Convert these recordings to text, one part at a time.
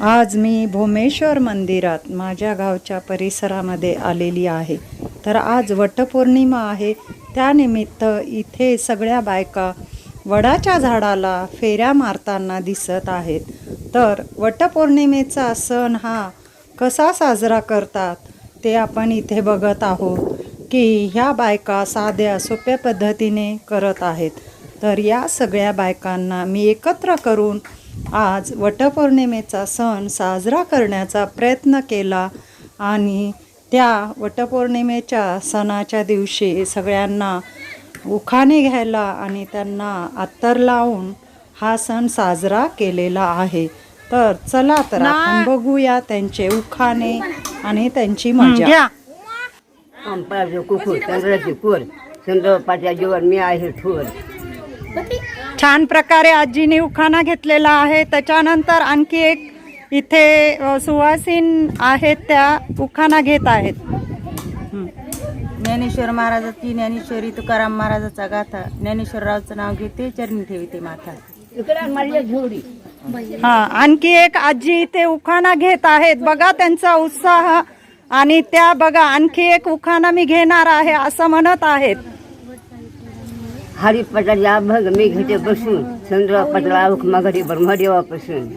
आज मी भोमेश्वर मंदिरात माझ्या गावच्या परिसरामध्ये आलेली आहे. तर आज वटपौर्णिमा आहे. त्यानिमित्त इथे सगळ्या बायका वडाच्या झाडाला फेऱ्या मारताना दिसत आहेत. तर वटपौर्णिमेचा सण हा कसा साजरा करतात ते आपण इथे बघत आहोत की ह्या बायका साध्या सोप्या पद्धतीने करत आहेत. तर या सगळ्या बायकांना मी एकत्र करून आज वटपौर्णिमेचा सण साजरा करण्याचा प्रयत्न केला आणि त्या वटपौर्णिमेच्या सणाच्या दिवशी सगळ्यांना उखाणे घ्यायला आणि त्यांना अत्तर लावून हा सण साजरा केलेला आहे. तर चला तर आपण बघूया त्यांचे उखाणे आणि त्यांची मजा. कुकुर चंद्राची कोर चंद्रपाच्या जीवन मी आहे ठोर. छान प्रकारे आजीने उखाणा घेतलेला आहे. त्याच्यानंतर आणखी एक इथे सुवासीन आहेत त्या उखाणा घेत आहेत. ज्ञानेश्वर महाराजाची ज्ञानेश्वरी तुकाराम महाराजाचा गाथा. ज्ञानेश्वररावचं नाव घेते चरणी ठेवते माथा. हा आणखी एक आजी इथे उखाणा घेत आहेत. बघा त्यांचा उत्साह. आणि त्या बघा आणखी एक उखाणा मी घेणार आहे असं म्हणत आहेत. हरिपटाच्या भग मी घेते बसून चंद्रपटला माघारी ब्रह्मदेवापासून.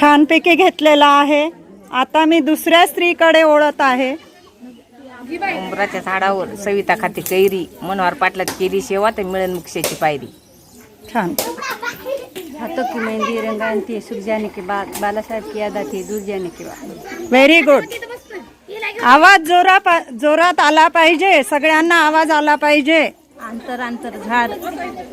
छानपैकी घेतलेला आहे. आता मी दुसऱ्या स्त्रीकडे ओळत आहे. उंबराच्या झाडावर सविता खाते कैरी मनोहर पाटलात केली सेवा तर मिळेल मुक्षाची पायरी. छान. हाथों की मेहंदी रंगांती सुख जाने के बाद बाला साहेब की याद आती दूर जाने के बाद व्हेरी गुड आवाज जोरा जोरात आला पाहिजे. सगळ्यांना आवाज आला पाहिजे. अंतर अंतर झाड.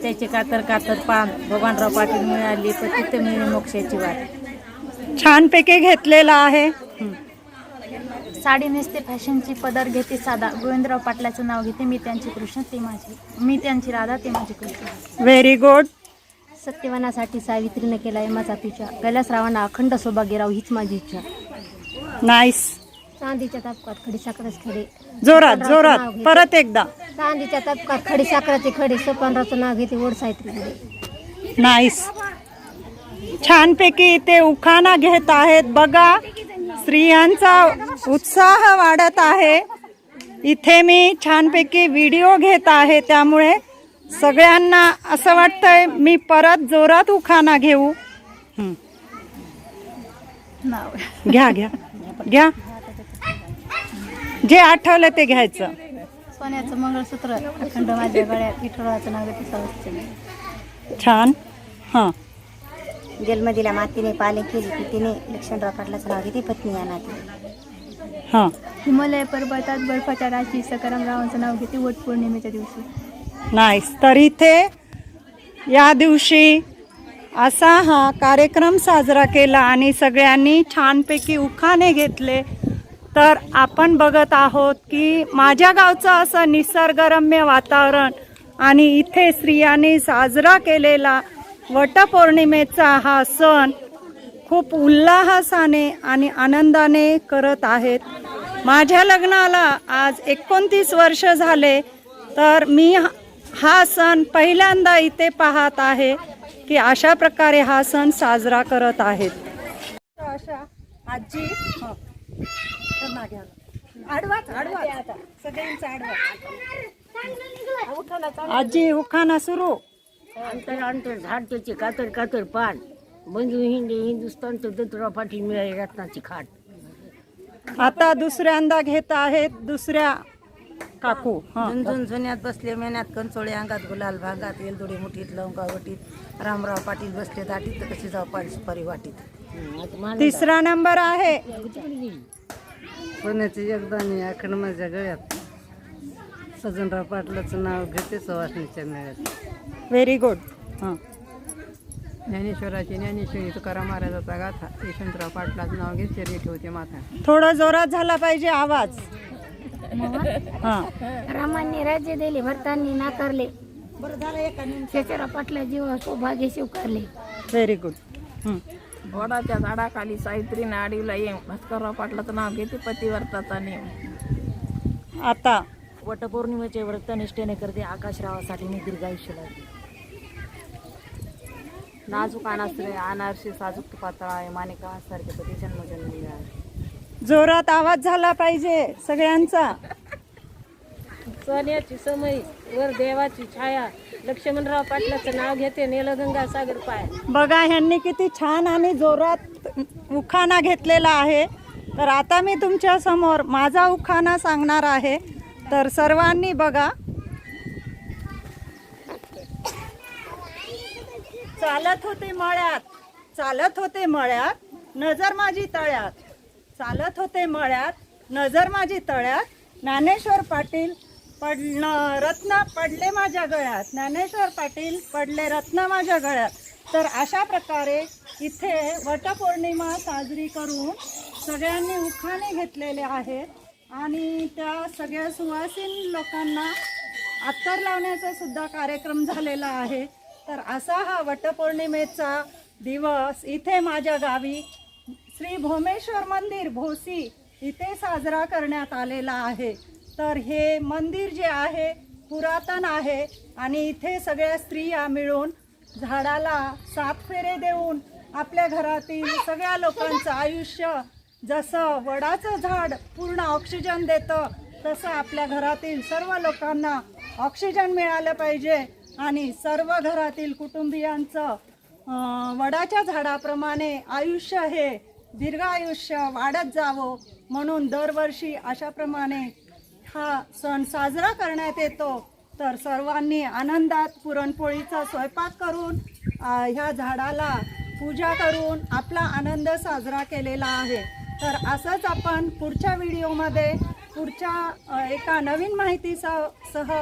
त्याचे कातर कातर पान भगवानराव पाटील मिळाली पण तिथं मिळेल मोक्षाची वाट. छानपैकी घेतलेला आहे. साडी नेसते फॅशनची पदर घेते साधा. गोविंदराव पाटलाचं नाव घेते मी त्यांची कृष्ण ते माझे. मी त्यांची राधा ते माझे कृष्ण. व्हेरी गुड सत्यवानासाठी सावित्रीने केला यमाचा पिछा कैलासरावांना अखंड सौभाग्यराव हीच माझी इच्छा. नाईस चांदीच्या तापकात खडी साखरच खडे. जोरात जोरात. परत एकदा. चांदीच्या तापकात खडी साखराचे खडे सोपानरावचं नाव घेते ओढ सावित्री नाईस. छानपैकी इथे उखाणा घेत आहेत. बघा स्त्रियांचा उत्साह वाढत आहे. इथे मी छानपैकी व्हिडिओ घेत आहे. त्यामुळे सगळ्यांना असं वाटतंय मी परत जोरात उखाणा घेऊ. हं. घ्या घ्या. घ्या. जे आठवलं ते घ्यायचं. सोन्याचं मंगळसूत्र अखंड माझ्या गळ्यात विठ्ठलाचं नाव घेते छान. हां. जन्मदिला मातीने पाले केली तिने लक्ष्मणराव पाटलाचं नाव घेते पत्नी या नाती. हां. हिमालय पर्वतात बर्फाच्या राशी सकारामरावांचं नाव घेते वट पौर्णिमेच्या दिवशी. नाईस तर इथे या दिवशी असा हा कार्यक्रम साजरा केला आणि सगळ्यांनी छानपैकी उखाणे घेतले. तर आपण बघत आहोत की माझ्या गावचं असं निसर्गरम्य वातावरण आणि इथे स्त्रियांनी साजरा केलेला वटपौर्णिमेचा हा सण खूप उल्हासाने आणि आनंदाने करत आहेत. माझ्या लग्नाला आज एकोणतीस वर्ष झाले तर मी हा- हा सण पहिल्यांदा इथे पाहत आहे की अशा प्रकारे हा सण साजरा करत आहेत. अशा आजी आडवाच आडवाच सगळ्यांचा आजी उखाणा सुरू. अंतर अंतर झाड त्याचे कातर कातर पान. बंधू हिंदी हिंदुस्तान तर दत्तराव पाटील मिळाली रत्नाची खाट. आता दुसऱ्यांदा घेत आहेत दुसऱ्या काकू. हा. झुंझुन जुन्यात बसले मेन्यात कंचोळे अंगात गुलाल भागात वेलदोडी मुठीत लवंगा वटीत. रामराव पाटील बसले दाटीत तर कशी जाऊ पाडी सुपारी वाटीत. तिसरा नंबर आहे. सोन्याची जगदानी अखंड माझ्या गळ्यात. सजनराव पाटलाचं नाव घेते सवासणीच्या मेळ्यात. व्हेरी गुड हां. ज्ञानेश्वराची ज्ञानेश्वरी तुकाराम महाराजाचा गाथा यशवंतराव पाटलाचं नाव घेत चरणी ठेवते माथा. थोडं जोरात झाला पाहिजे आवाज. हां. रामांनी राज्य दिले भरतांनी नाकारले. शेषराव पाटला जीव सौभाग्य स्वीकारले. व्हेरी गुड हं. वडाच्या झाडाखाली सावित्रीने आडीला येऊन भास्करराव पाटलाचं नाव घेते पतिवर्ताचा नेम. आता वटपौर्णिमेचे व्रत निष्ठेने करते आकाशरावासाठी मी दीर्घायुष्य लागते. नाजूक अनासरे अनारसे साजूक पातळ आहे मानिका सारखे पती जन्म जन्मले आहे. जोरात आवाज झाला पाहिजे सगळ्यांचा. सोन्याची समय वर देवाची छाया. लक्ष्मणराव पाटलाचं नाव घेते नेलगंगा सागर पाय. बघा ह्यांनी किती छान आणि जोरात उखाणा घेतलेला आहे. तर आता मी तुमच्यासमोर माझा उखाणा सांगणार आहे. तर सर्वांनी बघा. चालत होते मळ्यात चालत होते मळ्यात नजर माझी तळ्यात. चालत होते मळ्यात नजर माझी तळ्यात. ज्ञानेश्वर पाटील पडण रत्न पडले माझ्या गळ्यात. ज्ञानेश्वर पाटील पडले रत्न माझ्या गळ्यात. तर अशा प्रकारे इथे वटपौर्णिमा साजरी करून सगळ्यांनी उखाणे घेतलेले आहेत. आणि त्या सगळ्या सुवासीन लोकांना अत्तर लावण्याचा सुद्धा कार्यक्रम झालेला आहे. तर असा हा वटपौर्णिमेचा दिवस इथे माझ्या गावी श्री भोमेश्वर मंदिर भोसी इथे साजरा करण्यात आलेला आहे. तर हे मंदिर जे आहे पुरातन आहे आणि इथे सगळ्या स्त्रिया मिळून झाडाला सात फेरे देऊन आपल्या घरातील सगळ्या लोकांचं आयुष्य जसं वडाचं झाड पूर्ण ऑक्सिजन देतं तसं आपल्या घरातील सर्व लोकांना ऑक्सिजन मिळालं पाहिजे आणि सर्व घरातील कुटुंबियांचं वडाच्या झाडाप्रमाणे आयुष्य हे दीर्घ आयुष्य वाढत जावं म्हणून दरवर्षी अशाप्रमाणे हा सण साजरा करण्यात येतो. तर सर्वांनी आनंदात पुरणपोळीचा स्वयंपाक करून ह्या झाडाला पूजा करून आपला आनंद साजरा केलेला आहे. तर असंच आपण पुढच्या व्हिडिओमध्ये पुढच्या एका नवीन माहितीसह सह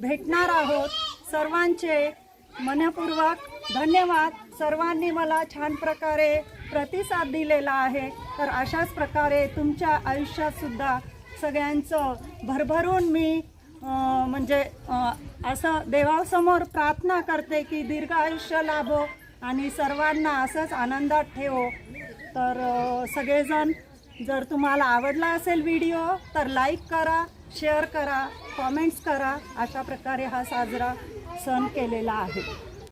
भेटणार आहोत. सर्वांचे मनपूर्वक धन्यवाद. सर्वांनी मला छान प्रकारे प्रतिसाद दिलेला आहे. तर अशाच प्रकारे तुमच्या आयुष्यातसुद्धा सगळ्यांचं भरभरून मी म्हणजे असं देवासमोर प्रार्थना करते की दीर्घ आयुष्य लाभो आणि सर्वांना असंच आनंदात ठेवो. तर सगळेजण जर तुम्हाला आवडला असेल व्हिडिओ तर लाईक करा शेअर करा कॉमेंट्स करा. अशा प्रकारे हा साजरा सण केलेला आहे.